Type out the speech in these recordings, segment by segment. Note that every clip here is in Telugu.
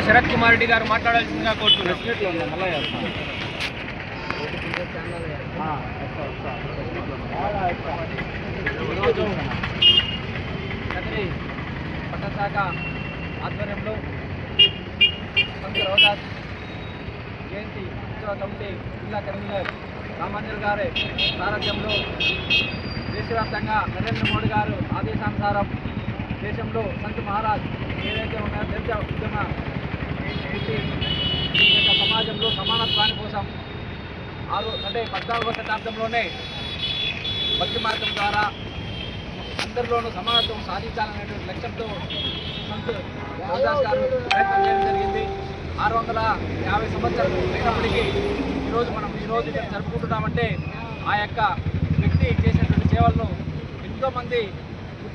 శరత్ కుమార్ రెడ్డి గారు మాట్లాడాల్సిందిగా కోరుతున్నాను ఈరోజు పట్టశాఖ ఆధ్వర్యంలో సంత జయంతి ఉత్సవ కమిటీ జిల్లా కన్వీనర్ రామాంజల్ గారి సారథ్యంలో దేశవ్యాప్తంగా నరేంద్ర మోడీ గారు ఆదేశానుసారం దేశంలో సంత్ మహారాజ్ ఏదైతే ఉన్నాయో దళిత ఉద్యమ ఈ యొక్క సమాజంలో సమానత్వాన్ని కోసం ఆరు అంటే పద్నాలుగవ శతాబ్దంలోనే భక్తి మార్గం ద్వారా అందరిలోనూ సమానత్వం సాధించాలనేటువంటి లక్ష్యంతో సంత్ రవిదాస్ గారు ప్రయత్నం చేయడం జరిగింది. ఆరు వందల యాభై సంవత్సరాలు అయినప్పటికీ ఈరోజు మనం ఈరోజు జరుపుకుంటున్నామంటే ఆ యొక్క వ్యక్తి చేసినటువంటి సేవలను ఎంతోమంది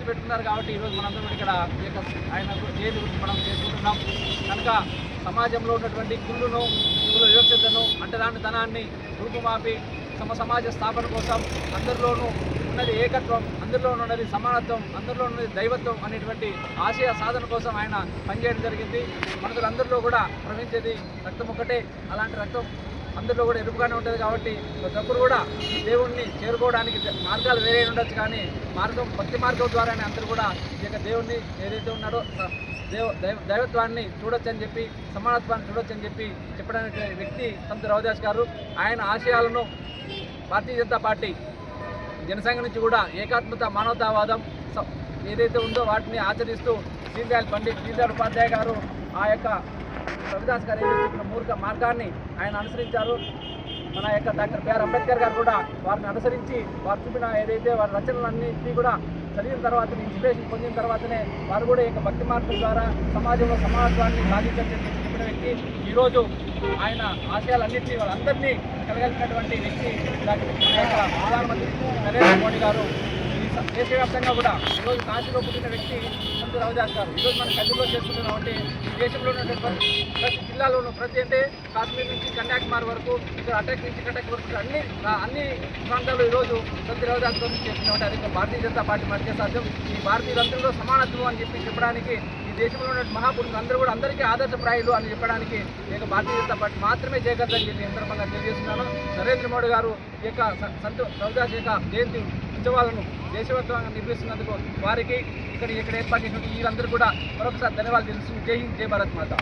పెట్టుకున్నారు కాబట్టి ఈరోజు మనందరం ఇక్కడ ఆయన జయంతి గురించి మనం చేసుకుంటున్నాం. కనుక సమాజంలో ఉన్నటువంటి కుళ్ళును కుల వివక్షతను అంటరాని ధనాన్ని రూపుమాపి సమ సమాజ స్థాపన కోసం అందరిలోనూ ఉన్నది ఏకత్వం అందరిలో ఉన్నది సమానత్వం అందరిలో ఉన్నది దైవత్వం అనేటువంటి ఆశయ సాధన కోసం ఆయన పనిచేయడం జరిగింది. మనుషులందరిలో కూడా ప్రవహించేది రక్తం ఒకటే అలాంటి రక్తం అందరిలో కూడా ఎరుపుగానే ఉంటుంది కాబట్టి ప్రతి ఒక్కరు కూడా దేవుణ్ణి చేరుకోవడానికి మార్గాలు వేరే ఉండొచ్చు కానీ మార్గం భక్తి మార్గం ద్వారానే అందరూ కూడా ఈ యొక్క దేవుణ్ణి ఏదైతే ఉన్నారో దేవ దైవత్వాన్ని చూడొచ్చని చెప్పి సమానత్వాన్ని చూడొచ్చని చెప్పి చెప్పడానికి వ్యక్తి సంత రవిదాస్ గారు ఆయన ఆశయాలను భారతీయ జనతా పార్టీ జనసంఘ నుంచి కూడా ఏకాత్మత మానవతావాదం స- ఏదైతే ఉందో వాటిని ఆచరిస్తూ దీన్ పండిత్ పండిట్ ఉపాధ్యాయ గారు ఆ యొక్క రవిదాస్ గారు ఏదైతే చెప్పిన మూర్ఖ మార్గాన్ని ఆయన అనుసరించారు. మన యొక్క డాక్టర్ బిఆర్ అంబేద్కర్ గారు కూడా వారిని అనుసరించి వారు చూపిన ఏదైతే వారి రచనలన్నింటినీ కూడా చదివిన తర్వాత ఇన్స్పిరేషన్ పొందిన తర్వాతనే వారు కూడా యొక్క భక్తి మార్గం ద్వారా సమాజంలో సమాజాన్ని సాధించాలని చెప్పిన వ్యక్తి. ఈరోజు ఆయన ఆశయాలన్నింటినీ వాళ్ళందరినీ కలగలిసినటువంటి వ్యక్తి డాక్టర్ ప్రధానమంత్రి నరేంద్ర మోడీ గారు. ఈ స- దేశవ్యాప్తంగా కూడా ఈరోజు కాశీలో పుట్టిన వ్యక్తి సంత రవిదాస్ ఈరోజు మనం కదిలో చేస్తున్నాం అంటే ఈ దేశంలో ఉన్నటువంటి ప్రతి జిల్లాలో జిల్లాలోనూ ప్రతి అంటే కాశ్మీర్ నుంచి కన్యాకుమారి వరకు ఇక్కడ అటాక్ నుంచి కటాక్ వరకు అన్ని అన్ని ప్రాంతాల్లో ఈరోజు ప్రతి రవజాస్తో గారు అది భారతీయ జనతా పార్టీ మనకే సాధ్యం. ఈ భారతీయులందరిలో సమానత్వం అని చెప్పి చెప్పడానికి ఈ దేశంలో ఉన్న మహాపురుషులు అందరూ కూడా అందరికీ ఆదర్శప్రాయులు అని చెప్పడానికి ఈ భారతీయ జనతా పార్టీ మాత్రమే చేయగలదని చెప్పి సందర్భంగా తెలియజేస్తున్నాను. నరేంద్ర మోడీ గారు ఈ యొక్క స- సంత రవిదాస్ యొక్క జయంతి ఉత్సవాలను దేశవ్యాప్తంగా నిర్వహిస్తున్నందుకు వారికి ఇక్కడ ఇక్కడ ఏర్పాటు చేసినటువంటి వీళ్ళందరూ కూడా మరొకసారి ధన్యవాదాలు తెలుసు. జై హింద్ జై భారత్ మాత.